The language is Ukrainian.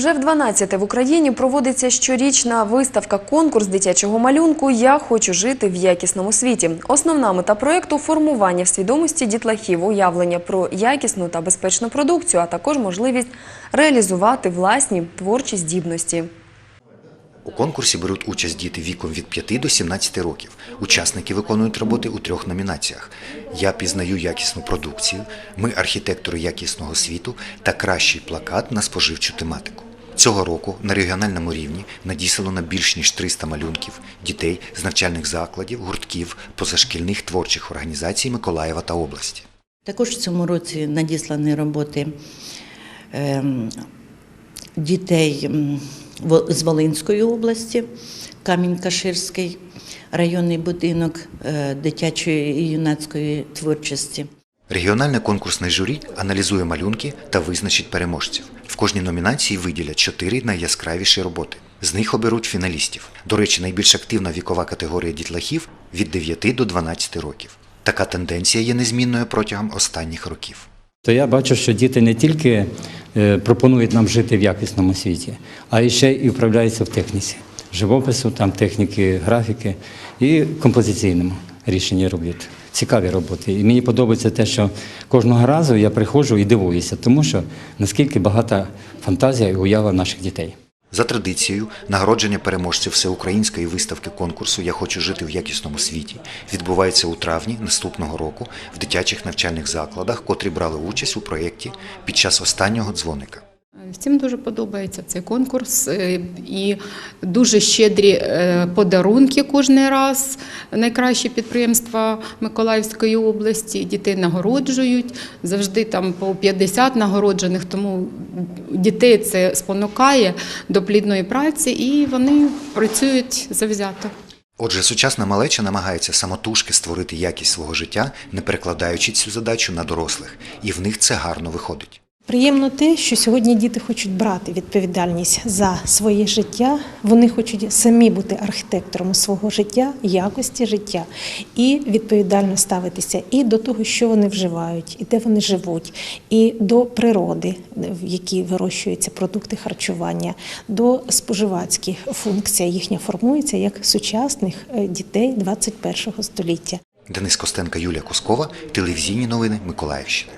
Вже в 12 в Україні проводиться щорічна виставка конкурс дитячого малюнку Я хочу жити в якісному світі. Основна мета проєкту формування в свідомості дітлахів, уявлення про якісну та безпечну продукцію, а також можливість реалізувати власні творчі здібності. У конкурсі беруть участь діти віком від 5 до 17 років. Учасники виконують роботи у трьох номінаціях: Я пізнаю якісну продукцію, Ми архітектори якісного світу та кращий плакат на споживчу тематику. Цього року на регіональному рівні надіслано більш ніж 300 малюнків дітей з навчальних закладів, гуртків, позашкільних творчих організацій Миколаєва та області. Також в цьому році надіслані роботи ем, дітей з Волинської області, Камінь-Каширський, районний будинок е, дитячої і юнацької творчості. Регіональне конкурсне журі аналізує малюнки та визначить переможців. В кожній номінації виділять чотири найяскравіші роботи. З них оберуть фіналістів. До речі, найбільш активна вікова категорія дітлахів від 9 до 12 років. Така тенденція є незмінною протягом останніх років. То я бачу, що діти не тільки е, пропонують нам жити в якісному світі, а ще і вправляються в техніці, живопису, там техніки, графіки і композиційному рішенні робіт. Цікаві роботи. І мені подобається те, що кожного разу я приходжу і дивуюся, тому що наскільки багата фантазія і уява наших дітей. За традицією, нагородження переможців всеукраїнської виставки конкурсу Я хочу жити в якісному світі відбувається у травні наступного року в дитячих навчальних закладах, котрі брали участь у проєкті під час останнього дзвоника. Всім дуже подобається цей конкурс е, і дуже щедрі е, подарунки кожен раз. Найкращі підприємства Миколаївської області дітей нагороджують завжди там по 50 нагороджених. Тому дітей це спонукає до плідної праці, і вони працюють завзято. Отже, сучасна малеча намагається самотужки створити якість свого життя, не перекладаючи цю задачу на дорослих, і в них це гарно виходить. Приємно те, що сьогодні діти хочуть брати відповідальність за своє життя. Вони хочуть самі бути архітектором свого життя, якості життя і відповідально ставитися і до того, що вони вживають, і де вони живуть, і до природи, в якій вирощуються продукти харчування, до споживацьких функцій. Їхня формується як сучасних е, дітей 21 століття. Денис Костенка, Юлія Кускова, телевізійні новини Миколаївщини.